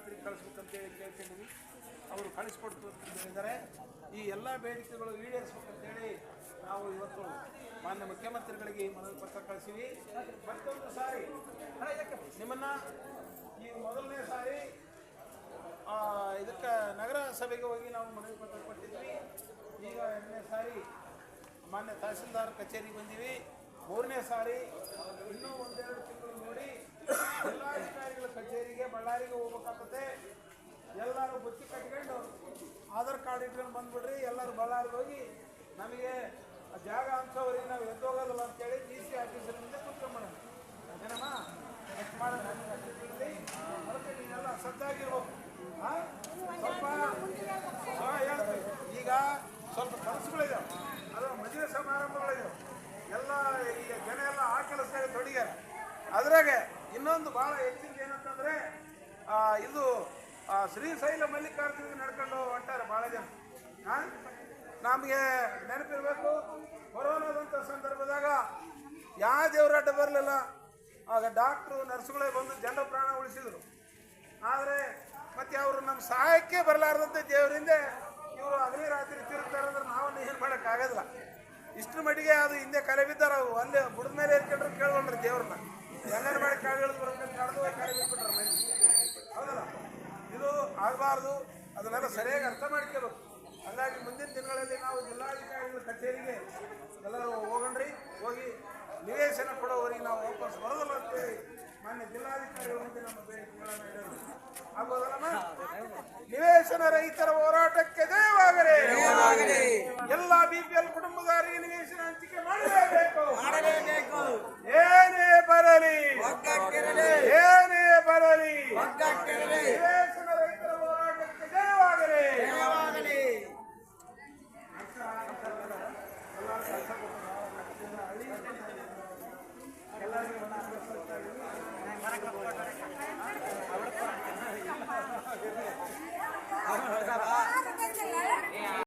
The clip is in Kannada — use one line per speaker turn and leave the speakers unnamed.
ಮುಖ್ಯಮಂತ್ರಿಗೆ ಕಳಿಸ್ಬೇಕಂತೇಳಿ ಕೇಳ್ಕೊಂಡಿವಿ ಅವರು ಕಳಿಸ್ಕೊಡ್ತು ಅಂತ ಹೇಳಿದ್ದಾರೆ. ಈ ಎಲ್ಲ ಬೇಡಿಕೆಗಳು ಈಡೇರಿಸ್ಬೇಕಂತೇಳಿ ನಾವು ಇವತ್ತು ಮಾನ್ಯ ಮುಖ್ಯಮಂತ್ರಿಗಳಿಗೆ ಮನವಿ ಪತ್ರ ಕಳಿಸೀವಿ. ಮತ್ತೊಂದು ಸಾರಿ ನಿಮ್ಮನ್ನ ಈ ಮೊದಲನೇ ಸಾರಿ ಇದಕ್ಕೆ ನಗರ ಸಭೆಗೆ ಹೋಗಿ ನಾವು ಮನವಿ ಪತ್ರ ಕೊಟ್ಟಿದ್ವಿ. ಈಗ ಎರಡನೇ ಸಾರಿ ಮಾನ್ಯ ತಹಸೀಲ್ದಾರ್ ಕಚೇರಿಗೆ ಬಂದೀವಿ. ಮೂರನೇ ಸಾರಿ ಇನ್ನೂ ಒಂದೆರಡು ತಿಂಗಳು ನೋಡಿ, ಜಿಲ್ಲಾಧಿಕಾರಿಗಳ ಕಚೇರಿಗೆ, ಬಳ್ಳಾರಿಗೆ ಹೋಗ್ಬೇಕಾಗ್ತದೆ ಇಟ್ಕೊಂಡು ಬಂದ್ಬಿಡ್ರಿ ಎಲ್ಲರೂ ಬಳ್ಳಾರಿಗೆ ಹೋಗಿ ನಮಗೆ ಜಾಗ ಅನ್ಸೋವ್ರಿಗೆ ನಾವು ಎದ್ದೋಗೋದಿಲ್ಲ ಅಂತೇಳಿ ಡಿ ಸಿ ಆಫೀಸರಿಂದ ಕುತ್ಕೊಂಡ್ಬಿಡೋಣ ಏನಮ್ಮ? ಎಷ್ಟು ಮಾಡೋಣ ಅದಕ್ಕೆ ನೀವೆಲ್ಲ ಆ? ಸ್ವಲ್ಪ ಹಾ, ಹೇಳ್ತೀವಿ. ಈಗ ಸ್ವಲ್ಪ ಕನಸುಗಳಿದಾವೆ. ಅದು ಮದುವೆ ಸಮಾರಂಭಗಳಿದಾವೆ. ಎಲ್ಲ ಈಗ ಜನ ಎಲ್ಲ ಆ ಕೆಲಸದಾಗ ತೊಡಗ್ಯಾರ ಅದ್ರಾಗೆ ಇನ್ನೊಂದು ಭಾಳ ಹೆಚ್ಚಿನ ಏನಂತಂದರೆ ಇದು ಶ್ರೀಶೈಲ ಮಲ್ಲಿಕಾರ್ಜುನ ನಡ್ಕೊಂಡು ಹೊಂಟಾರೆ ಭಾಳ ಜನ? ನಮಗೆ ನೆನಪಿರ್ಬೇಕು ಕೊರೋನಾದಂಥ ಸಂದರ್ಭದಾಗ ಯಾವ ದೇವರಾಟ ಬರಲಿಲ್ಲ, ಆಗ ಡಾಕ್ಟ್ರು ನರ್ಸ್ಗಳೇ ಬಂದು ಜನರ ಪ್ರಾಣ ಉಳಿಸಿದರು. ಆದರೆ ಮತ್ತೆ ಅವರು ನಮ್ಮ ಸಹಾಯಕ್ಕೆ ಬರಲಾರ್ದಂತೆ ದೇವರಿಂದ ಇವರು ಅಗಲಿ ರಾತ್ರಿ ತಿರುಗ್ತಾರೆ ಅಂದ್ರೆ ನಾವನ್ನು ಏನು ಮಾಡೋಕ್ಕಾಗಲ್ಲ ಇಷ್ಟರ ಮಟ್ಟಿಗೆ ಅದು ಹಿಂದೆ ಕಲೆ ಬಿದ್ದಾರೆ, ಅವು ಅಲ್ಲೇ ಬುಡದ ಮೇಲೆ ಇರ್ಕೊಂಡ್ರೆ ಕೇಳ್ಕೊಂಡ್ರೆ ದೇವ್ರನ್ನ. ಎಲ್ಲರ ಮಾಡಿ ಕಾಳು ಇಳಿದು ಬರ್ಬೇಕಂತ ಕಳೆದು ಕಲೆ ಬಿಟ್ಬಿಟ್ರೆ ಹೌದಲ್ಲ? ಇದು ಆಗಬಾರ್ದು. ಅದನ್ನೆಲ್ಲ ಸರಿಯಾಗಿ ಅರ್ಥ ಮಾಡ್ಕೋಬೇಕು. ಹಾಗಾಗಿ ಮುಂದಿನ ದಿನಗಳಲ್ಲಿ ನಾವು ಜಿಲ್ಲಾಧಿಕಾರಿಗಳ ಕಚೇರಿಗೆ ಎಲ್ಲರೂ ಹೋಗಣ್ರಿ. ಹೋಗಿ ನಿವೇಶನ ಕೊಡೋವರೆಗೆ ನಾವು ವಾಪಸ್ ಬರೋದಿಲ್ಲ ಅಂತೇಳಿ ಮಾನ್ಯ ಜಿಲ್ಲಾಧಿಕಾರಿಗಳ ಮುಂದೆ ನಮ್ಮ ಆಗ್ಬೋದಲ್ಲಮ್ಮ? ನಿವೇಶನ ರಹಿತರ ಹೋರಾಟಕ್ಕೆ ಜಯವಾಗಲಿ. ಎಲ್ಲ ಬಿಪಿಎಲ್ ಕುಟುಂಬದಾರರಿಗೆ ನಿವೇಶನ ಹಂಚಿಕೆ